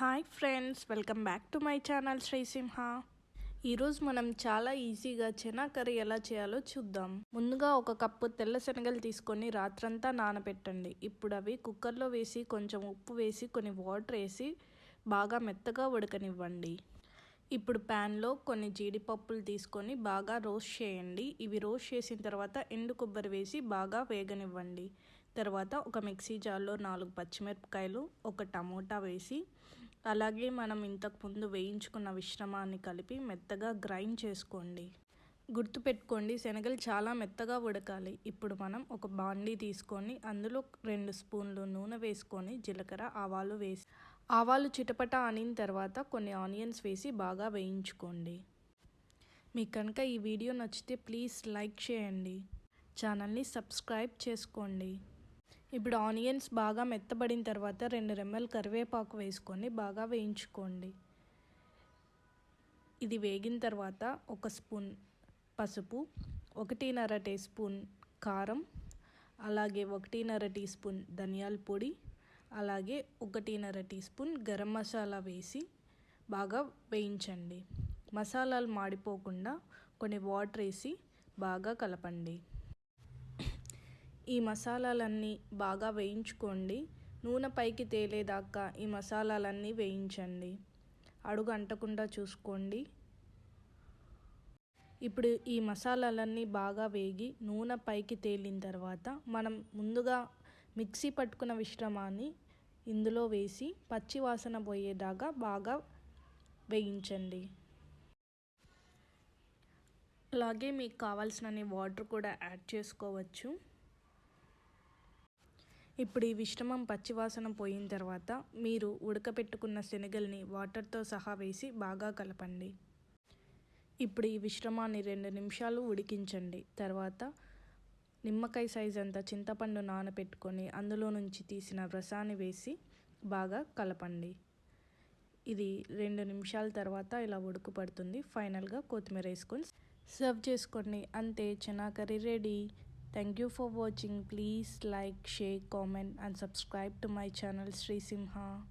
Hi friends welcome back to my channel Srisimha ఈరోజు మనం చాలా ఈజీగా చెనా కర్రీ ఎలా చేయాలో చూద్దాం. ముందుగా ఒక కప్పు తెల్ల శనగలు తీసుకొని రాత్రంతా నానబెట్టండి. ఇప్పుడు అవి కుక్కర్లో వేసి కొంచెం ఉప్పు వేసి కొన్ని వాటర్ వేసి బాగా మెత్తగా ఉడకనివ్వండి. ఇప్పుడు ప్యాన్లో కొన్ని జీడిపప్పులు తీసుకొని బాగా రోస్ట్ చేయండి. ఇవి రోస్ట్ చేసిన తర్వాత ఎండు కొబ్బరి వేసి బాగా వేగనివ్వండి. తర్వాత ఒక మిక్సీ జార్లో నాలుగు పచ్చిమిరపకాయలు ఒక టమోటా వేసి అలాగే మనం ఇంతకుముందు వేయించుకున్న మిశ్రమాన్ని కలిపి మెత్తగా గ్రైండ్ చేసుకోండి. గుర్తుపెట్టుకోండి శనగలు చాలా మెత్తగా ఉడకాలి. ఇప్పుడు మనం ఒక బాండీ తీసుకొని అందులో రెండు స్పూన్లు నూనె వేసుకొని జీలకర్ర ఆవాలు వేసి ఆవాలు చిటపట ఆనిన తర్వాత కొన్ని ఆనియన్స్ వేసి బాగా వేయించుకోండి. మీకు కనుక ఈ వీడియో నచ్చితే ప్లీజ్ లైక్ చేయండి. ఛానల్ని సబ్స్క్రైబ్ చేసుకోండి. ఇప్పుడు ఆనియన్స్ బాగా మెత్తబడిన తర్వాత రెండు రెమ్మలు కరివేపాకు వేసుకొని బాగా వేయించుకోండి. ఇది వేగిన తర్వాత ఒక స్పూన్ పసుపు ఒకటిన్నర టీ స్పూన్ కారం అలాగే ఒకటిన్నర టీ స్పూన్ ధనియాల పొడి అలాగే ఒకటిన్నర టీ స్పూన్ గరం మసాలా వేసి బాగా వేయించండి. మసాలాలు మాడిపోకుండా కొన్ని వాటర్ వేసి బాగా కలపండి. ఈ మసాలాలన్నీ బాగా వేయించుకోండి. నూనె పైకి తేలేదాకా ఈ మసాలాలన్నీ వేయించండి. అడుగు అంటకుండా చూసుకోండి. ఇప్పుడు ఈ మసాలాలన్నీ బాగా వేగి నూనె పైకి తేలిన తర్వాత మనం ముందుగా మిక్సీ పట్టుకున్న మిశ్రమాన్ని ఇందులో వేసి పచ్చి వాసన పోయేదాకా బాగా వేయించండి. అలాగే మీకు కావాల్సినన్ని వాటర్ కూడా యాడ్ చేసుకోవచ్చు. ఇప్పుడు ఈ మిశ్రమం పచ్చివాసన పోయిన తర్వాత మీరు ఉడకపెట్టుకున్న శనగల్ని వాటర్తో సహా వేసి బాగా కలపండి. ఇప్పుడు ఈ మిశ్రమాన్ని రెండు నిమిషాలు ఉడికించండి. తర్వాత నిమ్మకాయ సైజ్ అంత చింతపండు నానబెట్టుకొని అందులో నుంచి తీసిన రసాన్ని వేసి బాగా కలపండి. ఇది రెండు నిమిషాల తర్వాత ఇలా ఉడుకుపడుతుంది ఫైనల్గా కొత్తిమీర వేసుకొని సర్వ్ చేసుకోండి. అంతే chana curry ready. Thank you for watching. Please like, share, comment and subscribe to my channel Sri Simha.